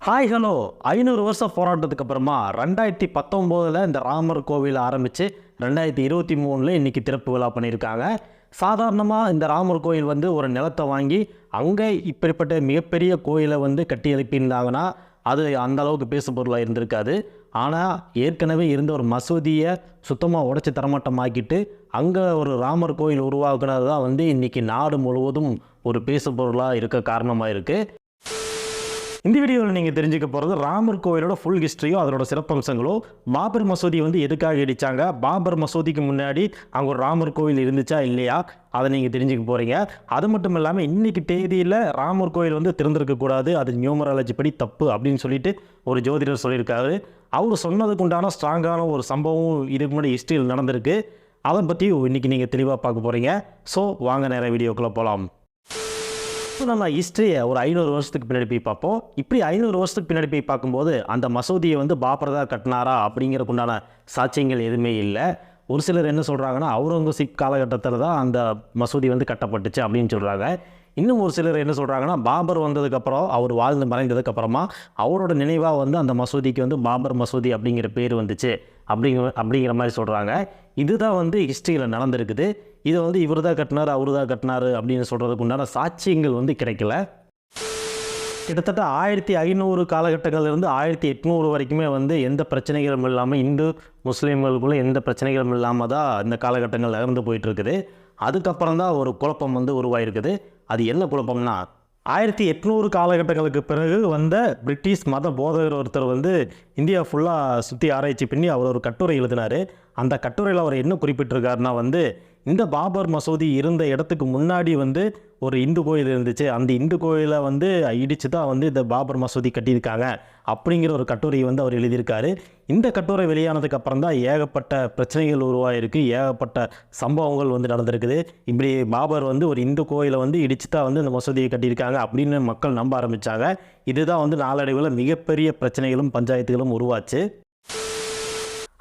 Hi hello ஐநூறு வருஷம் போராட்டத்துக்கு அப்புறமா ரெண்டாயிரத்தி பத்தொம்போதில் இந்த ராமர் கோவில் ஆரம்பித்து ரெண்டாயிரத்தி இருபத்தி மூணில் இன்றைக்கி திறப்பு விழா பண்ணியிருக்காங்க. சாதாரணமாக இந்த ராமர் கோயில் வந்து ஒரு நிலத்தை வாங்கி அங்கே இப்படிப்பட்ட மிகப்பெரிய கோயிலை வந்து கட்டி எழுப்பியிருந்தாங்கன்னா அது அந்த அளவுக்கு பேசு பொருளாக இருந்திருக்காது. ஆனால் ஏற்கனவே இருந்த ஒரு மசூதியை சுத்தமாக உடைச்சி தரமட்டமாக்கிட்டு அங்கே ஒரு ராமர் கோயில் உருவாக்குனது தான் வந்து இன்றைக்கி நாடு முழுவதும் ஒரு பேசு பொருளாக இருக்க காரணமாக இருக்குது இந்த வீடியோவில் நீங்கள் தெரிஞ்சுக்க போகிறது ராமர் கோயிலோட ஃபுல் ஹிஸ்ட்ரியோ அதோட சிறப்பம்சங்களோ பாபர் மசூதி வந்து எதுக்காக இடித்தாங்க பாபர் மசூதிக்கு முன்னாடி அங்கே ஒரு ராமர் கோயில் இருந்துச்சா இல்லையா அதை நீங்கள் தெரிஞ்சுக்க போகிறீங்க அது மட்டும் இல்லாமல் இன்றைக்கி தேதியில் ராமர் கோயில் வந்து திறந்திருக்கக்கூடாது அது நியூமராலஜி படி தப்பு அப்படின்னு சொல்லிட்டு ஒரு ஜோதிடர் சொல்லியிருக்காரு. அவர் சொன்னதுக்கு உண்டான ஸ்ட்ராங்கான ஒரு சம்பவம் இதுக்கு முன்னாடி ஹிஸ்ட்ரியில் நடந்திருக்கு. அதை பற்றி இன்றைக்கி நீங்கள் தெளிவாக பார்க்க போகிறீங்க ஸோ வாங்க நேர வீடியோக்குள்ளே போகலாம் இப்போ நம்ம ஹிஸ்ட்ரியை ஒரு ஐநூறு வருஷத்துக்கு பின்னாடி போய் பார்ப்போம். இப்படி ஐநூறு வருஷத்துக்கு பின்னாடி போய் பார்க்கும்போது அந்த மசூதியை வந்து பாபரதா தான் கட்டினாரா அப்படிங்கிறதுக்குண்டான சாட்சியங்கள் எதுவுமே இல்லை. ஒரு சிலர் என்ன சொல்கிறாங்கன்னா அவுரங்கசீப் காலகட்டத்தில் தான் அந்த மசூதி வந்து கட்டப்பட்டுச்சு அப்படின்னு சொல்கிறாங்க இன்னும் ஒரு சிலர் என்ன சொல்கிறாங்கன்னா பாபர் வந்ததுக்கப்புறம் அவர் வாழ்ந்து மறைந்ததுக்கப்புறமா அவரோட நினைவாக வந்து அந்த மசூதிக்கு வந்து பாபர் மசூதி அப்படிங்கிற பேர் வந்துச்சு. அப்படிங்கிற அப்படிங்கிற மாதிரி சொல்கிறாங்க இதுதான் வந்து ஹிஸ்ட்ரியில் நடந்திருக்குது. இதை வந்து இவர் தான் கட்டினார் அவர் தான் கட்டினார் அப்படின்னு சொல்கிறதுக்கு உண்டான சாட்சியங்கள் வந்து கிடைக்கல. கிட்டத்தட்ட ஆயிரத்தி ஐநூறு காலகட்டங்கள்லேருந்து ஆயிரத்தி எட்நூறு வரைக்குமே வந்து எந்த பிரச்சனைகளும் இல்லாமல் இந்து முஸ்லீம்களுக்குள்ளே எந்த பிரச்சனைகளும் இல்லாமல் தான் இந்த காலகட்டங்கள் நகர்ந்து போயிட்டுருக்குது. அதுக்கப்புறம் தான் ஒரு குழப்பம் வந்து உருவாயிருக்குது. அது என்ன குழப்பம்னா ஆயிரத்தி எட்நூறு காலகட்டங்களுக்கு பிறகு வந்த பிரிட்டிஷ் மத போதகர் ஒருத்தர் வந்து இந்தியா ஃபுல்லாக சுற்றி ஆராய்ச்சி பண்ணி அவர் ஒரு கட்டுரை எழுதினார். அந்த கட்டுரையில் அவர் என்ன குறிப்பிட்டிருக்காருன்னா வந்து இந்த பாபர் மசூதி இருந்த இடத்துக்கு முன்னாடி வந்து ஒரு இந்து கோயில் இருந்துச்சு. அந்த இந்து கோயிலை வந்து இடித்து தான் வந்து இந்த பாபர் மசூதி கட்டியிருக்காங்க அப்படிங்கிற ஒரு கட்டுரையை வந்து அவர் எழுதியிருக்காரு. இந்த கட்டுரை வெளியானதுக்கு அப்புறம் தான் ஏகப்பட்ட பிரச்சனைகள் உருவாயிருக்கு. ஏகப்பட்ட சம்பவங்கள் வந்து நடந்திருக்குது. இப்படி பாபர் வந்து ஒரு இந்து கோயிலை வந்து இடித்து தான் வந்து இந்த மசூதியை கட்டியிருக்காங்க அப்படின்னு மக்கள் நம்ப ஆரம்பித்தாங்க இதுதான் வந்து நாளடைவில் மிகப்பெரிய பிரச்சனைகளும் பஞ்சாயத்துகளும் உருவாச்சு.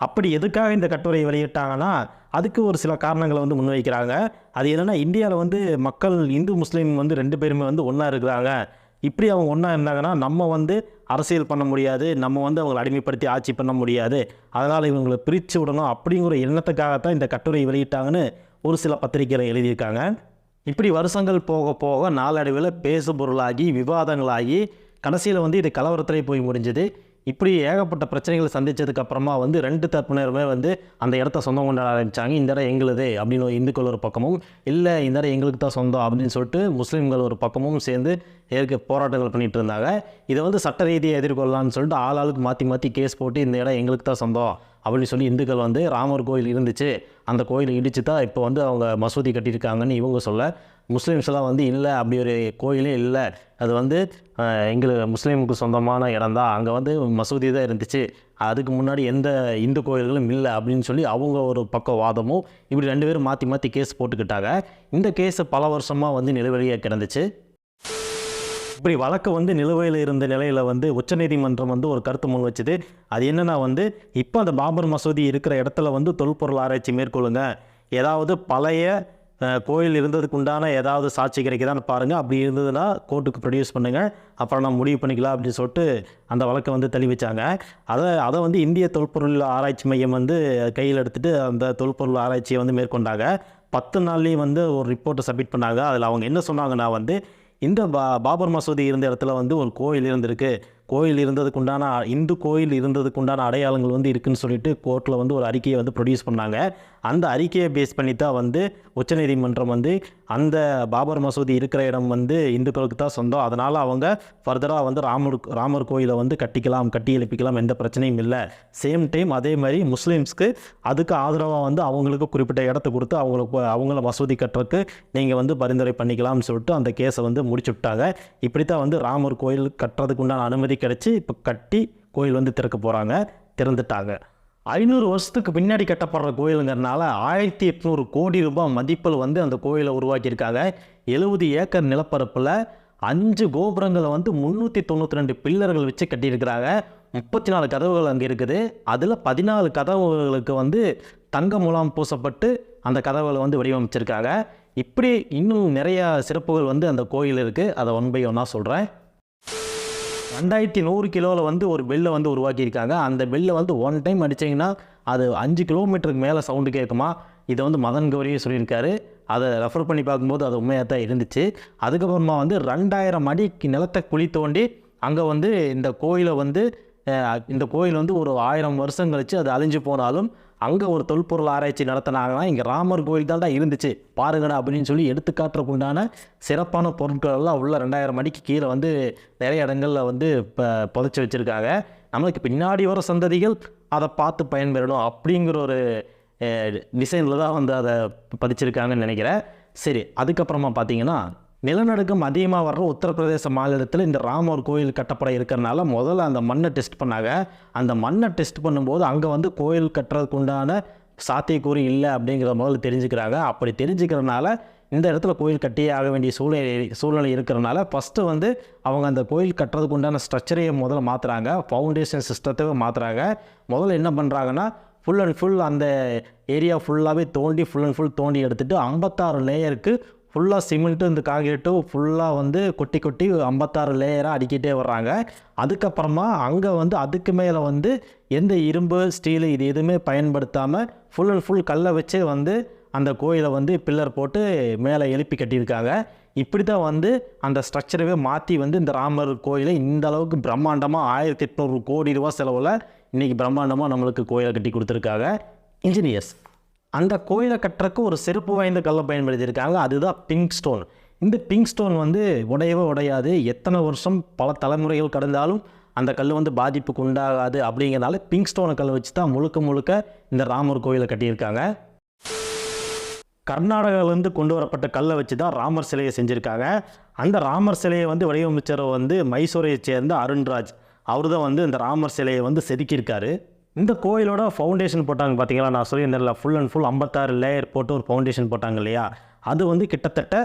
அப்படி எதுக்காக இந்த கட்டுரையை வெளியிட்டாங்கன்னா அதுக்கு ஒரு சில காரணங்களை வந்து முன்வைக்கிறாங்க. அது என்னென்னா இந்தியாவில் வந்து மக்கள் இந்து முஸ்லீம் வந்து ரெண்டு பேருமே வந்து ஒன்றா இருக்கிறாங்க. இப்படி அவங்க ஒன்றா இருந்தாங்கன்னா நம்ம வந்து அரசியல் பண்ண முடியாது. நம்ம வந்து அவங்களை அடிமைப்படுத்தி ஆட்சி பண்ண முடியாது. அதனால் இவங்களை பிரித்து விடணும் அப்படிங்கிற எண்ணத்துக்காகத்தான் இந்த கட்டுரை வெளியிட்டாங்கன்னு ஒரு சில பத்திரிகைகள் எழுதியிருக்காங்க. இப்படி வருஷங்கள் போக போக நாளடைவில் பேசு பொருளாகி விவாதங்களாகி கடைசியில் வந்து இது கலவரத்திலே போய் முடிஞ்சது. இப்படி ஏகப்பட்ட பிரச்சனைகளை சந்தித்ததுக்கு அப்புறமா வந்து ரெண்டு தரப்பினருமே வந்து அந்த இடத்த சொந்தம் கொண்டாட ஆரம்பித்தாங்க இந்த இடம் எங்களுது அப்படின்னு ஒரு இந்துக்கள் ஒரு பக்கமும் இல்லை இந்த இடம் எங்களுக்கு தான் சொந்தம் அப்படின்னு சொல்லிட்டு முஸ்லீம்கள் ஒரு பக்கமும் சேர்ந்து ஏற்க போராட்டங்கள் பண்ணிட்டு இருந்தாங்க. இதை வந்து சட்ட ரீதியை எதிர்கொள்ளலாம்னு சொல்லிட்டு ஆள் ஆளுக்கு மாற்றி மாற்றி கேஸ் போட்டு இந்த இடம் எங்களுக்கு தான் சொந்தம் அப்படின்னு சொல்லி இந்துக்கள் வந்து ராமர் கோயில் இருந்துச்சு. அந்த கோயில் இடிச்சு தான் இப்போ வந்து அவங்க மசூதி கட்டியிருக்காங்கன்னு இவங்க சொல்ல முஸ்லீம்ஸ் எல்லாம் வந்து இல்லை அப்படி ஒரு கோயிலே இல்லை. அது வந்து எங்களுக்கு முஸ்லீமுக்கு சொந்தமான இடம் தான் அங்கே வந்து மசூதி தான் இருந்துச்சு. அதுக்கு முன்னாடி எந்த இந்து கோயில்களும் இல்லை அப்படின்னு சொல்லி அவங்க ஒரு பக்கம் வாதமும் இப்படி ரெண்டு பேரும் மாற்றி மாற்றி கேஸ் போட்டுக்கிட்டாங்க. இந்த கேஸு பல வருஷமாக வந்து நிலுவையாக கிடந்துச்சு. இப்படி வழக்கு வந்து நிலுவையில் இருந்த நிலையில் வந்து உச்சநீதிமன்றம் வந்து ஒரு கருத்து முன் வச்சுது. அது என்னென்னா வந்து இப்போ அந்த பாபர் மசூதி இருக்கிற இடத்துல வந்து தொல்பொருள் ஆராய்ச்சி மேற்கொள்ளுங்க. ஏதாவது பழைய கோயில் இருந்ததுக்கு உண்டான ஏதாவது சாட்சி கிடைக்குதான்னு பாருங்கள் அப்படி இருந்ததுன்னா கோர்ட்டுக்கு ப்ரொடியூஸ் பண்ணுங்கள் அப்புறம் நான் முடிவு பண்ணிக்கலாம் அப்படின்னு சொல்லிட்டு அந்த வழக்கை வந்து தள்ளி அதை அதை வந்து இந்திய தொல்பொருள் ஆராய்ச்சி மையம் வந்து கையில் எடுத்துகிட்டு அந்த தொல்பொருள் ஆராய்ச்சியை வந்து மேற்கொண்டாங்க. பத்து நாள்லேயும் வந்து ஒரு ரிப்போர்ட்டை சப்மிட் பண்ணாங்க. அதில் அவங்க என்ன சொன்னாங்கன்னா வந்து இந்த பா பாபர் மசூதி இருந்த இடத்துல வந்து ஒரு கோயில் இருந்திருக்கு. கோயில் இருந்ததுக்கு உண்டான இந்து கோயில் இருந்ததுக்கு உண்டான அடையாளங்கள் வந்து இருக்குன்னு சொல்லிட்டு கோர்ட்டில் வந்து ஒரு அறிக்கையை வந்து ப்ரொடியூஸ் பண்ணாங்க. அந்த அறிக்கையை பேஸ் பண்ணி தான் வந்து உச்சநீதிமன்றம் வந்து அந்த பாபர் மசூதி இருக்கிற இடம் வந்து இந்துக்களுக்கு தான் சொந்தம். அதனால் அவங்க ஃபர்தராக வந்து ராமர் ராமர் கோயிலை வந்து கட்டிக்கலாம் கட்டி எழுப்பிக்கலாம் எந்த பிரச்சனையும் இல்லை. சேம் டைம் அதே மாதிரி முஸ்லீம்ஸ்க்கு அதுக்கு ஆதரவாக வந்து அவங்களுக்கு குறிப்பிட்ட இடத்த கொடுத்து அவங்களுக்கு அவங்கள மசூதி கட்டுறதுக்கு நீங்கள் வந்து பரிந்துரை பண்ணிக்கலாம்னு சொல்லிட்டு அந்த கேஸை வந்து முடிச்சு விட்டாங்க. இப்படி தான் வந்து ராமர் கோயில் கட்டுறதுக்கு உண்டான அனுமதி கிடச்சி இப்போ கட்டி கோயில் வந்து திறக்க போகிறாங்க திறந்துட்டாங்க. ஐநூறு வருஷத்துக்கு பின்னாடி கட்டப்படுற கோயிலுங்கிறனால ஆயிரத்தி எட்நூறு கோடி ரூபாய் மதிப்பில் வந்து அந்த கோயிலை உருவாக்கியிருக்காங்க. எழுபது ஏக்கர் நிலப்பரப்பில் அஞ்சு கோபுரங்களை வந்து முந்நூற்றி தொண்ணூற்றி ரெண்டு பில்லர்கள் வச்சு கட்டியிருக்கிறாங்க. முப்பத்தி நாலு கதவுகள் அங்கே இருக்குது. அதில் பதினாலு கதவுகளுக்கு வந்து தங்க முலாம் பூசப்பட்டு அந்த கதவுகளை வந்து வடிவமைச்சிருக்காங்க. இப்படி இன்னும் நிறையா சிறப்புகள் வந்து அந்த கோயில் இருக்குது அதை ஒன் பை ஒன்னாக சொல்கிறேன் ரெண்டாயிரத்தி நூறு கிலோவில் வந்து ஒரு பெல்லை வந்து உருவாக்கியிருக்காங்க. அந்த பெல்லை வந்து ஒன் டைம் அடிச்சிங்கன்னா அது அஞ்சு கிலோமீட்டருக்கு மேலே சவுண்டு கேட்குமா? இதை வந்து மதன் கௌரியே சொல்லியிருக்காரு. அதை ரெஃபர் பண்ணி பார்க்கும்போது அது உண்மையாக தான் இருந்துச்சு. அதுக்கப்புறமா வந்து ரெண்டாயிரம் அடிக்கு நிலத்தை குழி தோண்டி அங்கே வந்து இந்த கோயிலை வந்து இந்த கோயில் வந்து ஒரு ஆயிரம் வருஷம் கழித்து அது அழிஞ்சு போனாலும் அங்கே ஒரு தொல்பொருள் ஆராய்ச்சி நடத்தினாங்கன்னா இங்கே ராமர் கோயில் தான் இருந்துச்சு. பாருங்கடா அப்படின்னு சொல்லி எடுத்துக்காட்டுறதுக்கு உண்டான சிறப்பான பொருட்கள் எல்லாம் உள்ள ரெண்டாயிரம் மணிக்கு கீழே வந்து நிறைய இடங்களில் வந்து இப்போ புதைச்சி வச்சுருக்காங்க. நம்மளுக்கு பின்னாடி வர சந்ததிகள் அதை பார்த்து பயன்பெறணும் அப்படிங்கிற ஒரு டிசைனில் தான் வந்து அதை பதிச்சிருக்காங்கன்னு நினைக்கிறேன். சரி அதுக்கப்புறமா பார்த்தீங்கன்னா நிலநடுக்கம் அதிகமாக வர்ற உத்தரப்பிரதேச மாநிலத்தில் இந்த ராமர் கோயில் கட்டப்பட இருக்கிறனால முதல்ல அந்த மண்ணை டெஸ்ட் பண்ணாங்க. அந்த மண்ணை டெஸ்ட் பண்ணும்போது அங்கே வந்து கோயில் கட்டுறதுக்கு உண்டான சாத்தியக்கூறு இல்லை அப்படிங்கிற முதல்ல தெரிஞ்சுக்கிறாங்க. அப்படி தெரிஞ்சுக்கிறனால இந்த இடத்துல கோயில் கட்டியே ஆக வேண்டிய சூழ்நிலை சூழ்நிலை இருக்கிறனால ஃபஸ்ட்டு வந்து அவங்க அந்த கோயில் கட்டுறதுக்கு உண்டான ஸ்ட்ரக்சரையை முதல்ல மாற்றுறாங்க ஃபவுண்டேஷன் சிஸ்டத்தை மாற்றுறாங்க முதல்ல என்ன பண்ணுறாங்கன்னா ஃபுல் அண்ட் ஃபுல் அந்த ஏரியா ஃபுல்லாகவே தோண்டி ஃபுல் அண்ட் ஃபுல் தோண்டி எடுத்துகிட்டு ஐம்பத்தாறு லேயருக்கு ஃபுல்லாக சிமெண்ட்டு இந்த காங்கிரீட்டும் ஃபுல்லாக வந்து கொட்டி கொட்டி ஐம்பத்தாறு லேயராக அடிக்கிட்டே வர்றாங்க. அதுக்கப்புறமா அங்கே வந்து அதுக்கு மேலே வந்து எந்த இரும்பு ஸ்டீலு இது எதுவுமே பயன்படுத்தாமல் ஃபுல் அண்ட் ஃபுல் கல்லை வச்சே வந்து அந்த கோயிலை வந்து பில்லர் போட்டு மேலே எழுப்பி கட்டியிருக்காங்க. இப்படி தான் வந்து அந்த ஸ்ட்ரக்சரவே மாற்றி வந்து இந்த ராமர் கோயிலை இந்த அளவுக்கு பிரம்மாண்டமாக ஆயிரத்தி எட்நூறு கோடி ரூபா செலவில் இன்றைக்கி பிரம்மாண்டமாக நம்மளுக்கு கோயிலை கட்டி கொடுத்துருக்காங்க. இன்ஜினியர்ஸ் அந்த கோயிலை கட்டுறக்கு ஒரு செருப்பு வாய்ந்த கல்லை பயன்படுத்தியிருக்காங்க. அதுதான் பிங்க் ஸ்டோன் இந்த பிங்க் ஸ்டோன் வந்து உடையவே உடையாது. எத்தனை வருஷம் பல தலைமுறைகள் கடந்தாலும் அந்த கல் வந்து பாதிப்புக்கு உண்டாகாது அப்படிங்கிறனால பிங்க் ஸ்டோனை கல்லை வச்சு தான் முழுக்க முழுக்க இந்த ராமர் கோயிலை கட்டியிருக்காங்க. கர்நாடகாவிலேருந்து கொண்டு வரப்பட்ட கல்லை வச்சு தான் ராமர் சிலையை செஞ்சுருக்காங்க. அந்த ராமர் சிலையை வந்து வடிவமைச்சர் வந்து மைசூரையை சேர்ந்த அருண்ராஜ். அவர் தான் வந்து இந்த ராமர் சிலையை வந்து செதுக்கியிருக்காரு. இந்த கோயிலோட ஃபவுண்டேஷன் போட்டாங்க பார்த்தீங்களா நான் சொல்லியிருந்தேன்ல ஃபுல் அண்ட் ஃபுல் ஐம்பத்தாறு லேயர் போட்டு ஒரு ஃபவுண்டேஷன் போட்டாங்க இல்லையா? அது வந்து கிட்டத்தட்ட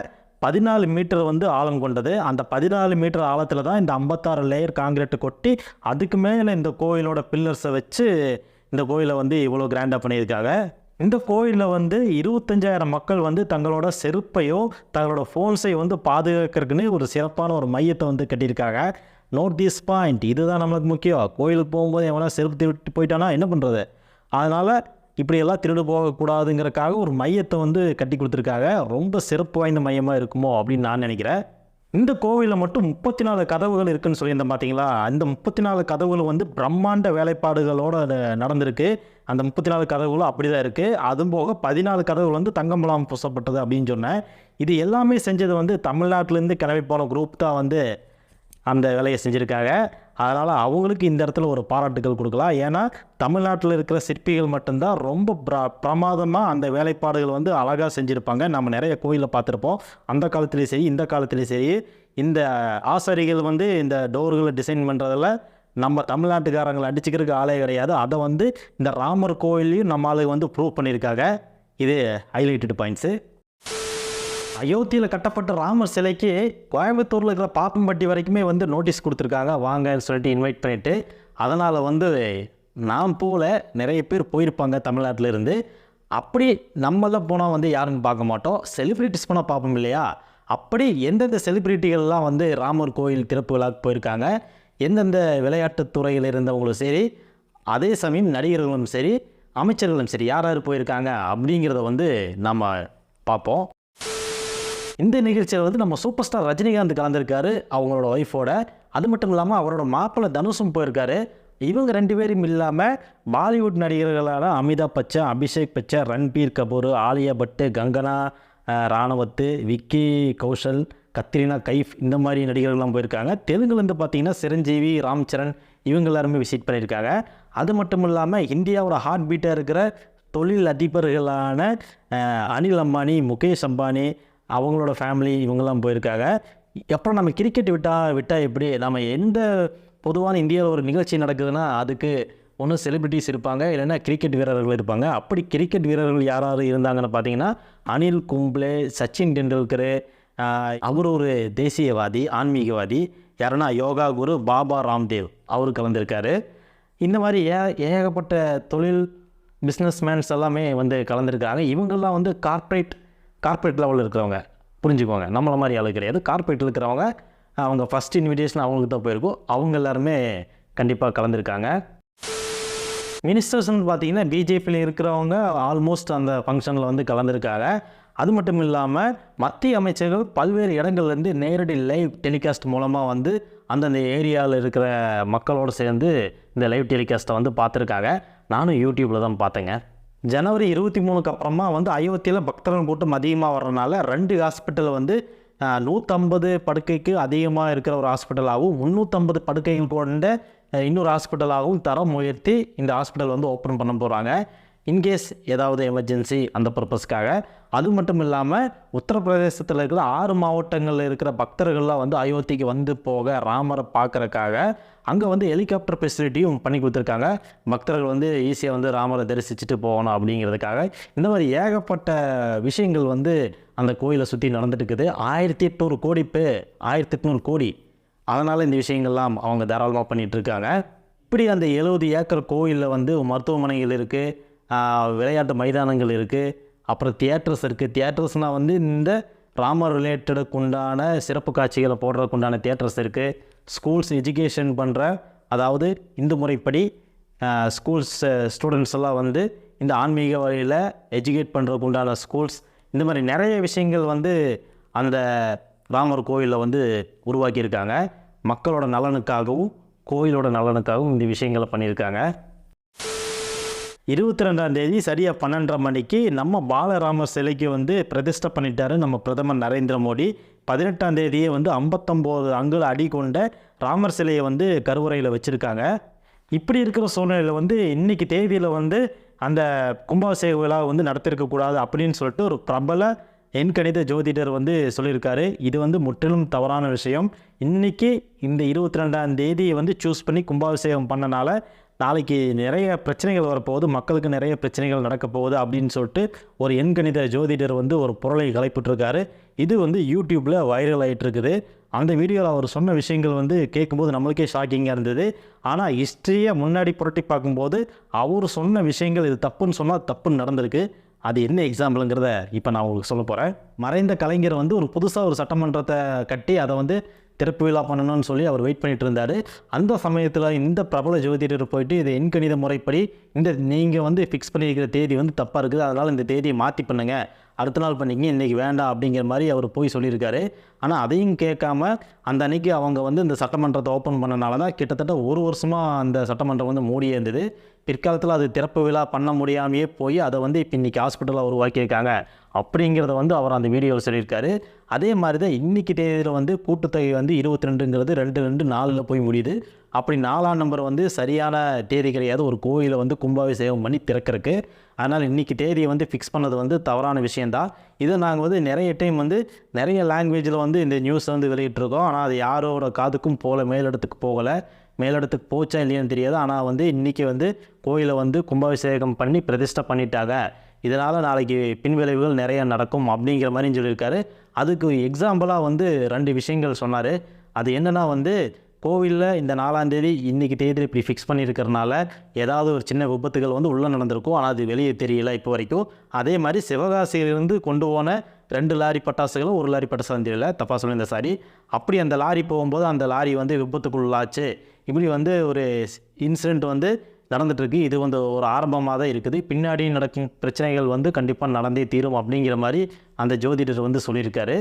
பதினாலு மீட்டர் வந்து ஆழம் கொண்டது. அந்த பதினாலு மீட்டர் ஆழத்தில் தான் இந்த ஐம்பத்தாறு லேயர் காங்கிரீட் கொட்டி அதுக்கு மேலே இந்த கோயிலோட பில்லர்ஸை வச்சு இந்த கோயிலை வந்து இவ்வளோ கிராண்டாக பண்ணியிருக்காங்க. இந்த கோயிலில் வந்து இருபத்தஞ்சாயிரம் மக்கள் வந்து தங்களோட செருப்பையோ தங்களோட ஃபோன்ஸையும் வந்து பாதுகாக்கிறதுக்குன்னு ஒரு சிறப்பான ஒரு மையத்தை வந்து கட்டியிருக்காங்க. நோட் திஸ் பாயிண்ட் இதுதான் நம்மளுக்கு முக்கியம். கோயிலுக்கு போகும்போது எவனா செருப்பு திருட்டு போயிட்டானா என்ன பண்ணுறது அதனால் இப்படியெல்லாம் திருடு போகக்கூடாதுங்கிறக்காக ஒரு மையத்தை வந்து கட்டி கொடுத்துருக்காங்க. ரொம்ப சிறப்பு வாய்ந்த மையமாக இருக்குமோ அப்படின்னு நான் நினைக்கிறேன். இந்த கோவிலில் மட்டும் முப்பத்தி நாலு கதவுகள் இருக்குன்னு சொல்லியிருந்தேன் பார்த்தீங்களா அந்த முப்பத்தி நாலு கதவுகள் வந்து பிரம்மாண்ட வேலைப்பாடுகளோடு நடந்திருக்கு. அந்த முப்பத்தி நாலு கதவுகளும் அப்படி தான் இருக்குது அதுவும் போக பதினாலு கதவுகள் வந்து தங்கம்பலாம் பூசப்பட்டது அப்படின்னு சொன்னேன். இது எல்லாமே செஞ்சது வந்து தமிழ்நாட்டிலேருந்து கிளம்பி போன குரூப் தான் வந்து அந்த வேலையை செஞ்சுருக்காங்க. அதனால் அவங்களுக்கு இந்த இடத்துல ஒரு பாராட்டுகள் கொடுக்கலாம். ஏன்னா தமிழ்நாட்டில் இருக்கிற சிற்பிகள் மட்டும்தான் ரொம்ப ப்ர பிரமாதமாக அந்த வேலைப்பாடுகள் வந்து அழகாக செஞ்சுருப்பாங்க. நம்ம நிறைய கோயிலில் பார்த்துருப்போம். அந்த காலத்துலேயும் சரி இந்த காலத்துலேயும் சரி இந்த ஆசாரிகள் வந்து இந்த டோர்களை டிசைன் பண்ணுறதில் நம்ம தமிழ்நாட்டுக்காரங்களை அடிச்சுக்கிறதுக்கு ஆளே கிடையாது. அதை வந்து இந்த ராமர் கோயிலையும் நம்ம ஆளுங்க வந்து ப்ரூவ் பண்ணியிருக்காங்க. இது ஹைலைட்டட் பாயிண்ட்ஸு அயோத்தியில் கட்டப்பட்ட ராமர் சிலைக்கு கோயம்புத்தூரில் இருக்கிற பாப்பம்பட்டி வரைக்குமே வந்து நோட்டீஸ் கொடுத்துருக்காங்க. வாங்கன்னு சொல்லிட்டு இன்வைட் பண்ணிவிட்டு அதனால் வந்து நாம் போல நிறைய பேர் போயிருப்பாங்க தமிழ்நாட்டில் இருந்து. அப்படி நம்மளாம் போனால் வந்து யாருன்னு பார்க்க மாட்டோம். செலிப்ரிட்டிஸ் போனால் பார்ப்போம் இல்லையா? அப்படி எந்தெந்த செலிப்ரிட்டிகள்லாம் வந்து ராமர் கோயில் திறப்பு விழாக்கு போயிருக்காங்க எந்தெந்த விளையாட்டுத் துறையில் இருந்தவங்களும் சரி அதே சமயம் நடிகர்களும் சரி அமைச்சர்களும் சரி யார் யார் போயிருக்காங்க அப்படிங்கிறத வந்து நம்ம பார்ப்போம். இந்த நிகழ்ச்சியில் வந்து நம்ம சூப்பர் ஸ்டார் ரஜினிகாந்த் கலந்துருக்காரு அவங்களோட ஒய்ஃபோட அது மட்டும் இல்லாமல் அவரோட மாப்பிள்ளை தனுஷும் போயிருக்காரு. இவங்க ரெண்டு பேரும் இல்லாமல் பாலிவுட் நடிகர்களான அமிதாப் பச்சன் அபிஷேக் பச்சன் ரன்பீர் கபூர் ஆலியா பட்டு கங்கனா ராணுவத்து ராணவத்து விக்கி கௌஷல் கத்ரினா கைஃப் இந்த மாதிரி நடிகர்கள்லாம் போயிருக்காங்க. தெலுங்குலேருந்து பார்த்தீங்கன்னா சிரஞ்சீவி ராம் சரண் இவங்க எல்லாருமே விசிட் பண்ணியிருக்காங்க. அது மட்டும் இல்லாமல் இந்தியாவோட ஹார்ட் பீட்டாக இருக்கிற தொழில் அதிபர்களான அனில் அம்பானி முகேஷ் அம்பானி அவங்களோட ஃபேமிலி இவங்கெல்லாம் போயிருக்காங்க. அப்புறம் நம்ம கிரிக்கெட் விட்டால் விட்டால் எப்படி? நம்ம எந்த பொதுவான இந்தியாவில் ஒரு நிகழ்ச்சி நடக்குதுன்னா அதுக்கு ஒன்று செலிபிரிட்டிஸ் இருப்பாங்க இல்லைன்னா கிரிக்கெட் வீரர்கள் இருப்பாங்க. அப்படி கிரிக்கெட் வீரர்கள் யார் யார் இருந்தாங்கன்னு பார்த்தீங்கன்னா அனில் கும்ப்ளே சச்சின் டெண்டுல்கர் அவர் ஒரு தேசியவாதி ஆன்மீகவாதி யாருன்னா யோகா குரு பாபா ராம்தேவ் அவர் கலந்துருக்காரு. இந்த மாதிரி ஏ ஏகப்பட்ட தொழில் பிஸ்னஸ்மேன்ஸ் எல்லாமே வந்து கலந்துருக்காங்க. இவங்கெல்லாம் வந்து கார்ப்பரேட் கார்ப்பரேட் லெவலில் இருக்கிறவங்க புரிஞ்சுக்கோங்க. நம்மளை மாதிரி ஆளு கிடையாது. கார்பரேட்டில் இருக்கிறவங்க அவங்க ஃபஸ்ட் இன்விடேஷன் அவங்களுக்கு தான் போயிருக்கும். அவங்க எல்லாருமே கண்டிப்பாக கலந்துருக்காங்க. மினிஸ்டர்ஸ்னு பார்த்தீங்கன்னா பிஜேபியில் இருக்கிறவங்க ஆல்மோஸ்ட் அந்த ஃபங்க்ஷனில் வந்து கலந்துருக்காங்க. அது மட்டும் இல்லாமல் மத்திய அமைச்சர்கள் பல்வேறு இடங்கள்லேருந்து நேரடி லைவ் டெலிகாஸ்ட் மூலமாக வந்து அந்தந்த ஏரியாவில் இருக்கிற மக்களோடு சேர்ந்து இந்த லைவ் டெலிகாஸ்ட்டை வந்து பார்த்துருக்காங்க. நானும் யூடியூப்பில் தான் பார்த்தேங்க. ஜனவரி இருபத்தி மூணுக்கு அப்புறமா வந்து அயோத்தியில் பக்தர்கள் கூட்டம் அதிகமாக வர்றதுனால ரெண்டு ஹாஸ்பிட்டல் வந்து நூற்றம்பது படுக்கைக்கு அதிகமாக இருக்கிற ஒரு ஹாஸ்பிட்டலாகவும் முந்நூற்றம்பது படுக்கைகள் கொண்ட இன்னொரு ஹாஸ்பிட்டலாகவும் தரம் உயர்த்தி இந்த ஹாஸ்பிட்டல் வந்து ஓப்பன் பண்ண போகிறாங்க இன்கேஸ் ஏதாவது எமர்ஜென்சி அந்த பர்பஸ்க்காக. அது மட்டும் இல்லாமல் உத்தரப்பிரதேசத்தில் இருக்கிற ஆறு மாவட்டங்களில் இருக்கிற பக்தர்கள்லாம் வந்து அயோத்திக்கு வந்து போக ராமரை பார்க்குறக்காக அங்கே வந்து ஹெலிகாப்டர் ஃபெசிலிட்டியும் பண்ணி கொடுத்துருக்காங்க. பக்தர்கள் வந்து ஈஸியாக வந்து ராமரை தரிசிச்சுட்டு போகணும் அப்படிங்கிறதுக்காக. இந்த மாதிரி ஏகப்பட்ட விஷயங்கள் வந்து அந்த கோயிலை சுற்றி நடந்துட்டுருக்குது. ஆயிரத்தி எட்நூறு கோடி பே ஆயிரத்தி எட்நூறு கோடி. அதனால் இந்த விஷயங்கள்லாம் அவங்க தாராளமாக பண்ணிகிட்ருக்காங்க இப்படி அந்த எழுபது ஏக்கர் கோயிலில் வந்து மருத்துவமனைகள் இருக்குது விளையாட்டு மைதானங்கள் இருக்குது அப்புறம் தியேட்டர்ஸ் இருக்குது தியேட்டர்ஸ்னால் வந்து இந்த ராமர் ரிலேட்டடுக்கு உண்டான சிறப்பு காட்சிகளை போடுறதுக்கு உண்டான தியேட்டர்ஸ் இருக்குது ஸ்கூல்ஸ் எஜுகேஷன் பண்ணுற அதாவது இந்து முறைப்படி ஸ்கூல்ஸ் ஸ்டூடெண்ட்ஸ் எல்லாம் வந்து இந்த ஆன்மீக வழியில் எஜுகேட் பண்ணுறதுக்கு உண்டான ஸ்கூல்ஸ் இந்த மாதிரி நிறைய விஷயங்கள் வந்து அந்த ராமர் கோயிலில் வந்து உருவாக்கியிருக்காங்க. மக்களோட நலனுக்காகவும் கோயிலோட நலனுக்காகவும் இந்த விஷயங்களை பண்ணியிருக்காங்க. இருபத்தி ரெண்டாம் தேதி சரியாக பன்னெண்டரை மணிக்கு நம்ம பாலராமர் சிலைக்கு வந்து பிரதிஷ்டை பண்ணிட்டாரு நம்ம பிரதமர் நரேந்திர மோடி. பதினெட்டாம் தேதியே வந்து ஐம்பத்தொம்போது அங்குல அடி கொண்ட ராமர் சிலையை வந்து கருவறையில் வச்சுருக்காங்க. இப்படி இருக்கிற சூழ்நிலையில் வந்து இன்றைக்கி தேதியில் வந்து அந்த கும்பாபிஷேக விழா வந்து நடத்திருக்கக்கூடாது அப்படின்னு சொல்லிட்டு ஒரு பிரபல எண்கணித ஜோதிடர் வந்து சொல்லியிருக்காரு. இது வந்து முற்றிலும் தவறான விஷயம். இன்றைக்கி இந்த இருபத்தி ரெண்டாம் தேதியை வந்து சூஸ் பண்ணி கும்பாபிஷேகம் பண்ணனால நாளைக்கு நிறைய பிரச்சனைகள் வரப்போகுது மக்களுக்கு நிறைய பிரச்சனைகள் நடக்க போகுது அப்படின்னு சொல்லிட்டு ஒரு எண்கணித ஜோதிடர் வந்து ஒரு பொருளை கலைப்பிட்டிருக்காரு. இது வந்து யூடியூப்பில் வைரல் ஆகிட்டு இருக்குது அந்த வீடியோவில் அவர் சொன்ன விஷயங்கள் வந்து கேட்கும்போது நம்மளுக்கே ஷாக்கிங்காக இருந்தது. ஆனால் ஹிஸ்ட்ரியை முன்னாடி புரட்டி பார்க்கும்போது அவர் சொன்ன விஷயங்கள் இது தப்புன்னு சொன்னால் தப்புன்னு நடந்திருக்கு. அது என்ன எக்ஸாம்பிளுங்கிறத இப்போ நான் உங்களுக்கு சொல்ல போகிறேன் மறைந்த கலைஞர் வந்து ஒரு புதுசாக ஒரு சட்டமன்றத்தை கட்டி அதை வந்து திறப்பு விழா பண்ணணும்னு சொல்லி அவர் வெயிட் பண்ணிட்டு இருந்தார். அந்த சமயத்தில் இந்த பிரபல ஜோதிடர் போயிட்டு இது எண்கணித முறைப்படி இந்த நீங்கள் வந்து ஃபிக்ஸ் பண்ணியிருக்கிற தேதி வந்து தப்பாக இருக்குது. அதனால் இந்த தேதியை மாற்றி பண்ணுங்கள் அடுத்த நாள் பண்ணிங்க இன்றைக்கி வேண்டாம் அப்படிங்கிற மாதிரி அவர் போய் சொல்லியிருக்காரு. ஆனால் அதையும் கேட்காம அந்த அன்னைக்கு அவங்க வந்து இந்த சட்டமன்றத்தை ஓப்பன் பண்ணனால தான் கிட்டத்தட்ட ஒரு வருஷமாக அந்த சட்டமன்றம் வந்து மூடியே இருந்தது. பிற்காலத்தில் அது திறப்பு விழா பண்ண முடியாமையே போய் அதை வந்து இப்போ இன்றைக்கி ஹாஸ்பிட்டலாக உருவாக்கியிருக்காங்க அப்படிங்கிறத வந்து அவர் அந்த வீடியோவில் சொல்லியிருக்காரு. அதே மாதிரி தான் இன்றைக்கி தேதியில் வந்து கூட்டுத்தொகை வந்து இருபத்தி ரெண்டுங்கிறது ரெண்டு ரெண்டு நாலில் போய் முடியுது. அப்படி நாலாம் நம்பர் வந்து சரியான தேதி கிடையாது. ஒரு கோயிலை வந்து கும்பாபிஷேகம் பண்ணி திறக்கிறதுக்கு. அதனால் இன்றைக்கி தேதியை வந்து ஃபிக்ஸ் பண்ணது வந்து தவறான விஷயந்தான் இதை நாங்கள் வந்து நிறைய டைம் வந்து நிறைய லாங்குவேஜில் வந்து இந்த நியூஸை வந்து வெளியிட்டிருக்கோம். ஆனால் அது யாரோட காதுக்கும் போகல மேலிடத்துக்கு போகலை. மேலிடத்துக்கு போச்சா இல்லையான்னு தெரியாது. ஆனால் வந்து இன்றைக்கி வந்து கோயிலை வந்து கும்பாபிஷேகம் பண்ணி பிரதிஷ்டை பண்ணிட்டாங்க. இதனால் நாளைக்கு பின்விளைவுகள் நிறைய நடக்கும் அப்படிங்கிற மாதிரி சொல்லியிருக்காரு. அதுக்கு எக்ஸாம்பிளாக வந்து ரெண்டு விஷயங்கள் சொன்னார். அது என்னென்னா வந்து கோவிலில் இந்த நாலாந்தேதி இன்றைக்கி தேதி இப்படி ஃபிக்ஸ் பண்ணியிருக்கிறனால ஏதாவது ஒரு சின்ன விபத்துகள் வந்து உள்ளே நடந்திருக்கும். ஆனால் அது வெளியே தெரியல இப்போ வரைக்கும். அதே மாதிரி சிவகாசியிலிருந்து கொண்டு போன ரெண்டு லாரி பட்டாசுகளும் ஒரு லாரி பட்டாசு தெரியல. தப்பாக சொல்லியிருந்த சாரி. அப்படி அந்த லாரி போகும்போது அந்த லாரி வந்து விபத்துக்குள்ளாச்சு. இப்படி வந்து ஒரு இன்சிடெண்ட் வந்து நடந்துட்டுருக்கு. இது வந்து ஒரு ஆரம்பமாக தான் இருக்குது. பின்னாடி நடக்கும் பிரச்சனைகள் வந்து கண்டிப்பாக நடந்தே தீரும் அப்படிங்கிற மாதிரி அந்த ஜோதிடர் வந்து சொல்லியிருக்காரு.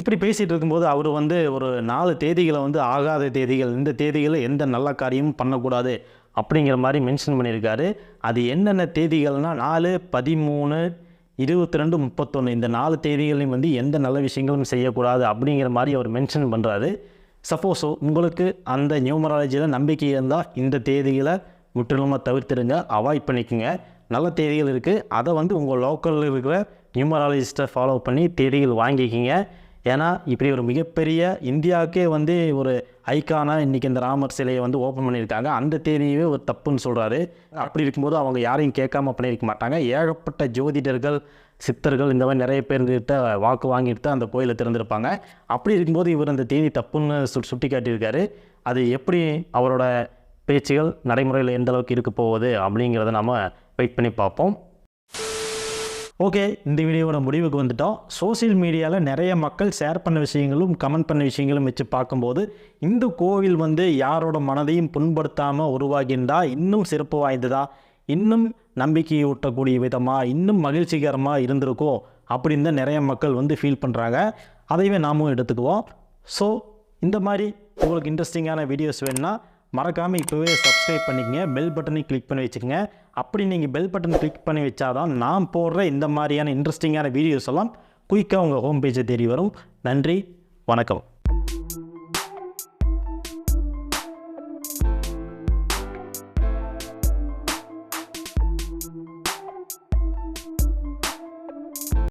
இப்படி பேசிகிட்டு இருக்கும்போது அவர் வந்து ஒரு நாலு தேதிகளை வந்து ஆகாத தேதிகள் இந்த தேதிகளில் எந்த நல்ல காரியமும் பண்ணக்கூடாது அப்படிங்கிற மாதிரி மென்ஷன் பண்ணியிருக்காரு. அது என்னென்ன தேதிகள்னால் நாலு பதிமூணு இருபத்தி ரெண்டு முப்பத்தொன்று இந்த நாலு தேதிகளையும் வந்து எந்த நல்ல விஷயங்களும் செய்யக்கூடாது அப்படிங்கிற மாதிரி அவர் மென்ஷன் பண்ணுறாரு சப்போஸ் உங்களுக்கு அந்த நியூமராலஜியில் நம்பிக்கை இருந்தால் இந்த தேதிகளை முற்றிலுமாக தவிர்த்துடுங்க அவாய்ட் பண்ணிக்கோங்க. நல்ல தேதிகள் இருக்குது அதை வந்து உங்கள் லோக்கலில் இருக்கிற நியூமராலஜிஸ்ட்டை ஃபாலோ பண்ணி தேதிகள் வாங்கிக்கிங்க. ஏன்னா இப்படி ஒரு மிகப்பெரிய இந்தியாவுக்கே வந்து ஒரு ஐக்கானாக இன்றைக்கி இந்த ராமர் சிலையை வந்து ஓப்பன் பண்ணியிருக்காங்க. அந்த தேதியவே ஒரு தப்புன்னு சொல்கிறாரு அப்படி இருக்கும்போது அவங்க யாரையும் கேட்காம பண்ணியிருக்க மாட்டாங்க. ஏகப்பட்ட ஜோதிடர்கள் சித்தர்கள் இந்த மாதிரி நிறைய பேர்கிட்ட வாக்கு வாங்கிட்டு தான் அந்த கோயிலை திறந்திருப்பாங்க. அப்படி இருக்கும்போது இவர் அந்த தேதி தப்புன்னு சு சுட்டி காட்டியிருக்காரு அது எப்படி அவரோட பேச்சுகள் நடைமுறையில் எந்த அளவுக்கு இருக்க போகுது அப்படிங்கிறத நம்ம வெயிட் பண்ணி பார்ப்போம். ஓகே இந்த வீடியோவோட முடிவுக்கு வந்துட்டோம். சோஷியல் மீடியாவில் நிறைய மக்கள் ஷேர் பண்ண விஷயங்களும் கமெண்ட் பண்ண விஷயங்களும் வச்சு பார்க்கும்போது இந்த கோவில் வந்து யாரோட மனதையும் புண்படுத்தாமல் உருவாகின்றா? இன்னும் சிறப்பு வாய்ந்ததா? இன்னும் நம்பிக்கையை ஊட்டக்கூடிய விதமாக இன்னும் மகிழ்ச்சிகரமாக இருந்திருக்கோ? அப்படின்னு தான் நிறைய மக்கள் வந்து ஃபீல் பண்ணுறாங்க அதைவே நாமும் எடுத்துக்குவோம். ஸோ இந்த மாதிரி உங்களுக்கு இன்ட்ரெஸ்டிங்கான வீடியோஸ் வேணுன்னா மறக்காமல் இப்போவே சப்ஸ்கிரைப் பண்ணிக்கங்க பெல் பட்டனை கிளிக் பண்ணி வச்சுக்கோங்க. அப்படி நீங்கள் பெல் பட்டன் கிளிக் பண்ணி வச்சாதான் நான் போடுற இந்த மாதிரியான இன்ட்ரெஸ்டிங்கான வீடியோஸ் எல்லாம் குயிக்காக உங்கள் ஹோம் பேஜை தேடி வரும். நன்றி வணக்கம்.